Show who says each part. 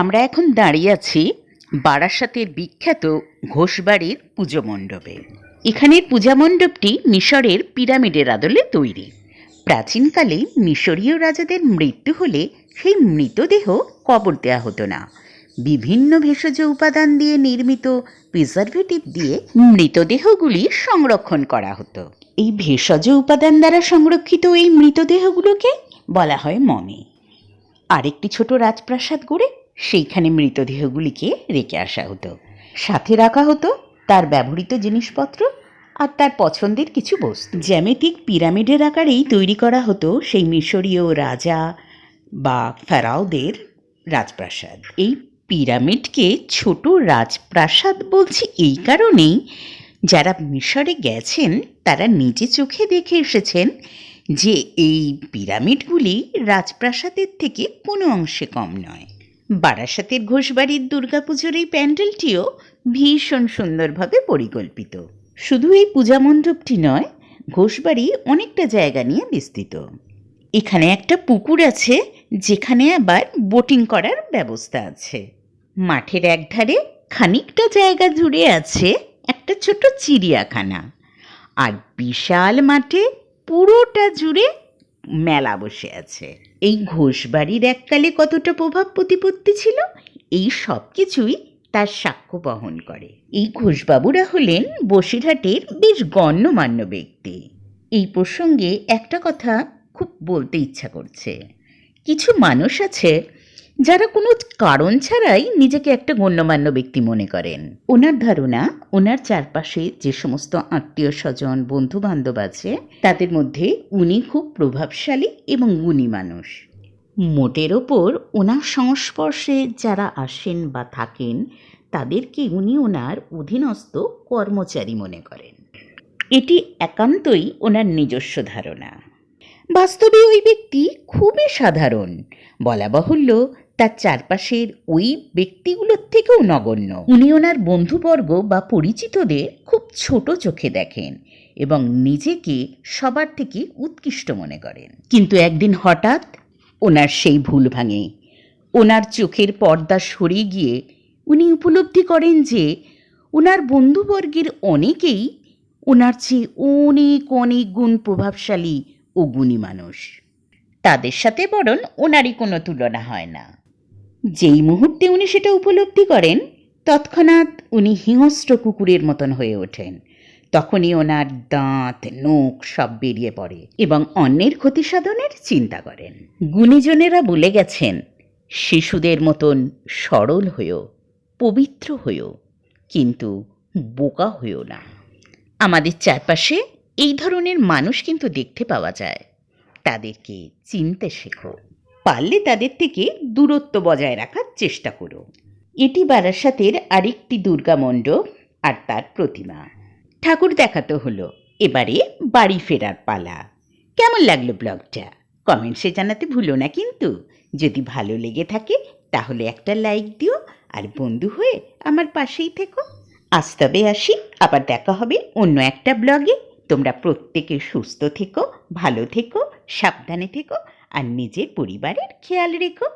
Speaker 1: আমরা এখন দাঁড়িয়ে আছি বারাসাতের বিখ্যাত ঘোষবাড়ির পুজো মণ্ডপে। এখানের পূজা মণ্ডপটি মিশরের পিরামিডের আদলে তৈরি। প্রাচীনকালে মিশরীয় রাজাদের মৃত্যু হলে সেই মৃতদেহ কবর দেওয়া হতো না। বিভিন্ন ভেষজ উপাদান দিয়ে নির্মিত প্রিজারভেটিভ দিয়ে মৃতদেহগুলি সংরক্ষণ করা হতো। এই ভেষজ উপাদান দ্বারা সংরক্ষিত এই মৃতদেহগুলোকে বলা হয় মমি। আরেকটি ছোট রাজপ্রাসাদ গড়ে সেইখানে মৃতদেহগুলিকে রেখে আসা হতো। সাথে রাখা হতো তার ব্যবহৃত জিনিসপত্র আর তার পছন্দের কিছু বস্তু। জ্যামিতিক পিরামিডের আকারেই তৈরি করা হতো সেই মিশরীয় রাজা বা ফেরাওদের রাজপ্রাসাদ। এই পিরামিডকে ছোট রাজপ্রাসাদ বলছি এই কারণেই যারা মিশরে গেছেন, তারা নিজে চোখে দেখে এসেছেন যে এই পিরামিডগুলি রাজপ্রাসাদের থেকে কোনো অংশে কম নয়। বারাসাতের ঘোষবাড়ির দুর্গাপুজোর এই প্যান্ডেলটিও ভীষণ সুন্দরভাবে পরিকল্পিত। শুধু এই পূজা মণ্ডপটি নয়, ঘোষবাড়ি অনেকটা জায়গা নিয়ে বিস্তৃত। এখানে একটা পুকুর আছে, যেখানে আবার বোটিং করার ব্যবস্থা আছে। মাঠের একধারে খানিকটা জায়গা জুড়ে আছে একটা ছোট চিড়িয়াখানা। আর বিশাল মাঠে পুরোটা জুড়ে মেলা বসে আছে। এই ঘোষবাড়ির এককালে কতটা প্রভাব প্রতিপত্তি ছিল, এই সব কিছুই তার সাক্ষ্য বহন করে। এই ঘোষবাবুরা হলেন বসিরহাটের বেশ গণ্যমান্য ব্যক্তি। এই প্রসঙ্গে একটা কথা খুব বলতে ইচ্ছা করছে। কিছু মানুষ আছে যারা কোনো কারণ ছাড়াই নিজেকে একটা গণ্যমান্য ব্যক্তি মনে করেন। ওনার ধারণা, ওনার চারপাশে যে সমস্ত আত্মীয় স্বজন বন্ধু বান্ধব আছে, তাদের মধ্যে উনি খুব প্রভাবশালী এবং গুণী মানুষ। মোটের ওপর ওনার সংস্পর্শে যারা আসেন বা থাকেন, তাদেরকে উনি ওনার অধীনস্থ কর্মচারী মনে করেন। এটি একান্তই ওনার নিজস্ব ধারণা। বাস্তবে ওই ব্যক্তি খুবই সাধারণ। বলা বাহুল্য, তার চারপাশের ওই ব্যক্তিগুলোর থেকেও নগণ্য। উনি ওনার বন্ধুবর্গ বা পরিচিতদের খুব ছোট চোখে দেখেন এবং নিজেকে সবার থেকে উৎকৃষ্ট মনে করেন। কিন্তু একদিন হঠাৎ ওনার সেই ভুল ভাঙে। ওনার চোখের পর্দা সরে গিয়ে উনি উপলব্ধি করেন যে ওনার বন্ধুবর্গের অনেকেই ওনার চেয়ে অনেক অনেক গুণ প্রভাবশালী ও গুণী মানুষ। তাদের সাথে বরং ওনারই কোনো তুলনা হয় না। যেই মুহূর্তে উনি সেটা উপলব্ধি করেন, তৎক্ষণাৎ উনি হিংস্র কুকুরের মতন হয়ে ওঠেন। তখনই ওনার দাঁত, নখ সব বেরিয়ে পড়ে এবং অন্যের ক্ষতি সাধনের চিন্তা করেন। গুণীজনেরা বলে গেছেন, শিশুদের মতন সরল হয়েও, পবিত্র হয়েও, কিন্তু বোকা হয়েও না। আমাদের চারপাশে এই ধরনের মানুষ কিন্তু দেখতে পাওয়া যায়। তাদেরকে চিনতে শেখো। পারলে তাদের থেকে দূরত্ব বজায় রাখার চেষ্টা করো। এটি বারাসাতের আরেকটি দুর্গা মণ্ডপ আর তার প্রতিমা। ঠাকুর দেখাতে হলো। এবারে বাড়ি ফেরার পালা। কেমন লাগল ব্লগটা? কমেন্টসে জানাতে ভুলো না কিন্তু। যদি ভালো লেগে থাকে, তাহলে একটা লাইক দিও। আর বন্ধু হয়ে আমার পাশেই থেকো। আজ তবে আসি। আবার দেখা হবে অন্য একটা ব্লগে। তোমরা প্রত্যেকে সুস্থ থেকো ভালো থেকো সাবধানে থেকো আর নিজের পরিবারের খেয়াল রেখো।